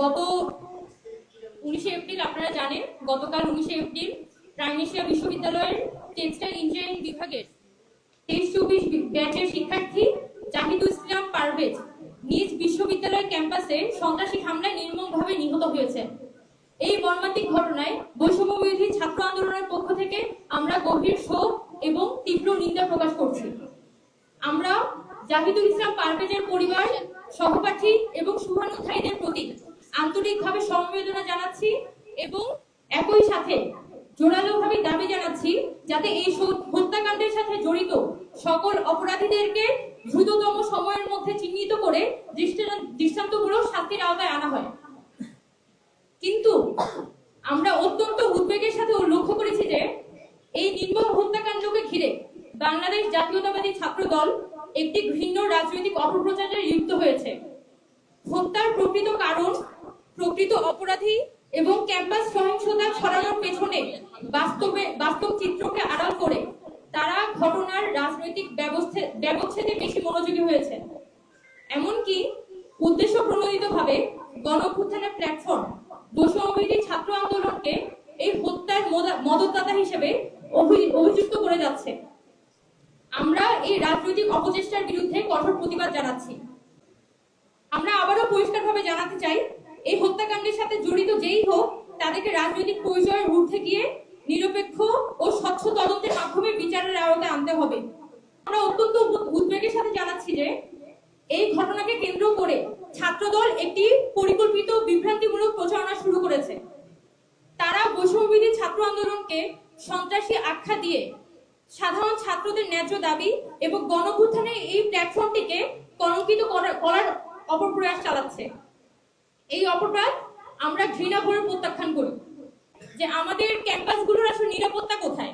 গত উনিশে এপ্রিল আপনারা জানেন, গতকাল উনিশে এপ্রিল প্রাইমেশিয়া বিশ্ববিদ্যালয়ের টেক্সটাইল ইঞ্জিনিয়ারিং বিভাগের তেইশ চব্বিশ ব্যাচের শিক্ষার্থী জাহিদুল ইসলাম পারভেজ নিজ বিশ্ববিদ্যালয় ক্যাম্পাসে সন্ত্রাসী হামলায় নির্মমভাবে নিহত হয়েছে এই মর্মান্তিক ঘটনায় বৈষম্য বিরোধী ছাত্র আন্দোলনের পক্ষ থেকে আমরা গভীর শোক এবং তীব্র নিন্দা প্রকাশ করছি। জাহিদুল ইসলাম পারভেজের পরিবার, সহপাঠী এবং শুভানুধ্যায়ীদের প্রতি আন্তরিকভাবে সমবেদনা জানাচ্ছি এবং একই সাথে জোরালোভাবে দাবি জানাচ্ছি যাতে এই হত্যাকাণ্ডের সাথে জড়িত সকল অপরাধীদেরকে দ্রুততম সময়ের মধ্যে চিহ্নিত করে দৃষ্টান্ত- দৃষ্টান্তমূলক শাস্তির আওতায় আনা হয়। কিন্তু আমরা অত্যন্ত উদ্বেগের সাথে লক্ষ্য করেছি যে এই নির্মম হত্যাকাণ্ডকে ঘিরে বাংলাদেশ জাতীয়তাবাদী ছাত্র দল একটি ঘৃণ্য রাজনৈতিক অপপ্রচারে লিপ্ত হয়েছে। হত্যার প্রকৃত কারণ, প্রকৃত অপরাধী এবং ক্যাম্পাস সহিংসতা ছড়ানোর পেছনে বাস্তবে, বাস্তব চিত্রকে আড়াল করে তারা ঘটনার রাজনৈতিক ব্যবচ্ছেদে বেশি মনোযোগী হয়েছে। এমনকি উদ্দেশ্য প্রণোদিতভাবে গণঅভ্যুত্থানের প্ল্যাটফর্ম বৈষম্যবিরোধী ছাত্র আন্দোলনকে এই হত্যার মদতদাতা হিসেবে অভি- অভিযুক্ত করে যাচ্ছে। আমরা এই রাজনৈতিক অপচেষ্টার বিরুদ্ধে কঠোর প্রতিবাদ জানাচ্ছি। আমরা আবারও পরিষ্কারভাবে জানাতে চাই, এই হত্যাকাণ্ডের সাথে জড়িত যেই হোক, তাদেরকে রাজনৈতিক পরিচয়ের ঊর্ধ্বে গিয়ে নিরপেক্ষ ও স্বচ্ছ তদন্তের মাধ্যমে বিচারের আওতায় আনতে হবে। আমরা অত্যন্ত উদ্বেগের সাথে জানাচ্ছি যে, এই ঘটনাকে কেন্দ্র করে ছাত্রদল একটি পরিকল্পিত বিভ্রান্তিমূলক প্রচারণা শুরু করেছে। তারা বৈষম্যবিধি ছাত্র আন্দোলনকে সন্ত্রাসী আখ্যা দিয়ে সাধারণ ছাত্রদের ন্যায্য দাবি এবং গণভুত্থানের এই প্ল্যাটফর্মটিকে কলঙ্কিত করা- করার অপপ্রয়াস চালাচ্ছে। এই অপপ্রয়াস আমরা ঘৃণা ভরে প্রত্যাখ্যান করি যে আমাদের ক্যাম্পাসগুলোর আসলে নিরাপত্তা কোথায়?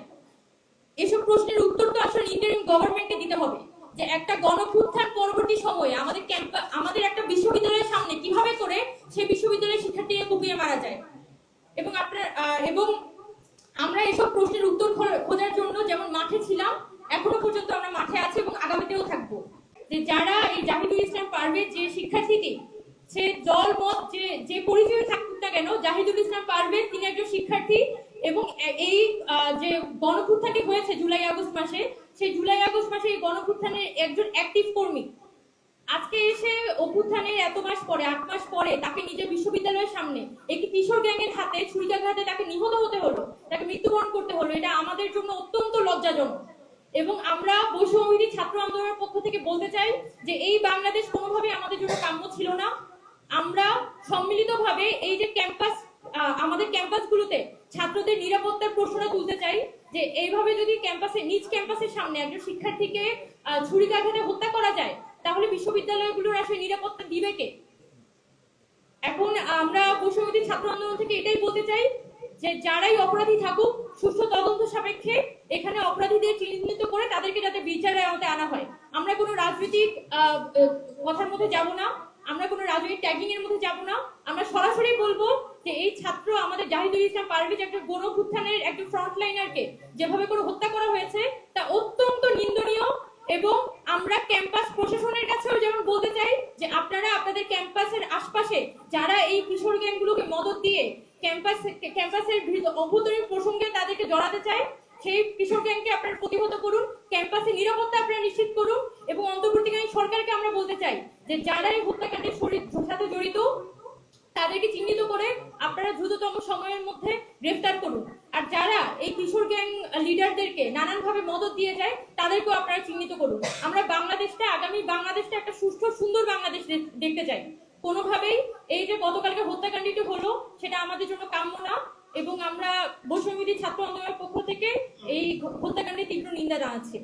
এসব প্রশ্নের উত্তর তো আসলে ইন্টারিম গভর্নমেন্টকে দিতে হবে যে একটা গণভুত্থান পরবর্তী সময়ে আমাদের ক্যাম্পাস আমাদের একটা বিশ্ববিদ্যালয়ের সামনে কীভাবে করে সেই বিশ্ববিদ্যালয়ের শিক্ষার্থীকে কুপিয়ে মারা যায় এবং আপনার আহ, এবং আমরা প্রশ্নের উত্তর খোঁজার জন্য যেমন মাঠে ছিলাম, এখনও পর্যন্ত আমরা মাঠে আছি এবং আগামীতেও থাকব। যে যারা এই জাহিদুল ইসলাম পারভেজ যে শিক্ষার্থীটি সে দল, মত, যে যে পরিচয় থাকুক না কেন, জাহিদুল ইসলাম পারভেজ তিনি একজন শিক্ষার্থী এবং এই যে গণভুত্থানটি হয়েছে জুলাই আগস্ট মাসে, সেই জুলাই আগস্ট মাসে এই গণভুত্থানের একজন অ্যাক্টিভ কর্মী আজকে এসে অভ্যুত্থানের এত মাস পরে, আট মাস পরে তাকে নিজের বিশ্ববিদ্যালয়ের সামনে, একটি কিশোর গ্যাংয়ের হাতে, ছুরিকাঘাতে তাকে নিহত হতে হলো, তাকে মৃত্যুবরণ করতে হলো, এটা আমাদের জন্য অত্যন্ত লজ্জাজনক। এবং আমরা বৈষম্যবিধি ছাত্র আন্দোলনের পক্ষ থেকে বলতে চাই যে এই বাংলাদেশ কোনোভাবে আমাদের জন্য কাম্য ছিল না। আমরা সম্মিলিতভাবে এই যে ক্যাম্পাস আমাদের ক্যাম্পাসগুলোতে ছাত্রদের নিরাপত্তার প্রশ্নটা তুলতে চাই যে এইভাবে যদি ক্যাম্পাসে, নিজ ক্যাম্পাসের সামনে একজন শিক্ষার্থীকে ছুরিকাঘাতে হত্যা করা যায় তাহলে বিশ্ববিদ্যালয়গুলোর আসলে নিরাপত্তা দিবে কে? এখন আমরা বৈষম্যবিধি ছাত্র আন্দোলন থেকে এটাই বলতে চাই যে যারাই অপরাধী থাকুক, সুষ্ঠু তদন্ত সাপেক্ষে এখানে অপরাধীদের চিহ্নিত করে তাদেরকে যাতে বিচারের আওতায় আনা হয়। আমরা কোনো রাজনৈতিক কথার মধ্যে যাব না, আমরা কোনো রাজনৈতিক ট্যাগিং এর মধ্যে যাব না। আমরা সরাসরি বলব যে এই ছাত্র আমাদের জাহিদুল ইসলাম পারভেজ একটা গণভুত্থানের একজন ফ্রন্টলাইনারকে যেভাবে করে হত্যা করা হয়েছে তা অত্যন্ত নিন্দনীয় এবং আমরা ক্যাম্পাস প্রশাসনের কাছেও যেমন বলতে চাই যে আপনারা আপনাদের ক্যাম্পাসের আশপাশে যারা এই কিশোর গ্যাংগুলোকে মদত দিয়ে ক্যাম্পাস ক্যাম্পাসের অভ্যন্তরীণ প্রসঙ্গে তাদেরকে জড়াতে চায় সেই কিশোর গ্যাংকে আপনারা প্রতিহত করুন, ক্যাম্পাসে নিরাপত্তা আপনারা নিশ্চিত করুন এবং অন্তর্বর্তীকালীন সরকারকে আমরা বলতে চাই যে যারা এই হত্যাকাণ্ডের শরীর- সাথে জড়িত, তাদেরকে চিহ্নিত করে আপনারা দ্রুততম সময়ের মধ্যে গ্রেফতার করুন। আর যারা এই কিশোর গ্যাং লিডারদেরকে নানানভাবে মদত দিয়ে যায়, তাদেরকেও আপনারা চিহ্নিত করুন। আমরা বাংলাদেশটা, আগামী বাংলাদেশটা একটা সুস্থ সুন্দর বাংলাদেশ দেখতে চাই। কোনোভাবেই এই যে গতকালকে হত্যাকাণ্ডটি হলো, সেটা আমাদের জন্য কাম্য না, এবং আমরা বৈষম্যবিধি ছাত্র আন্দোলনের পক্ষ থেকে এই হত্যাকাণ্ডের তীব্র নিন্দা জানাচ্ছি।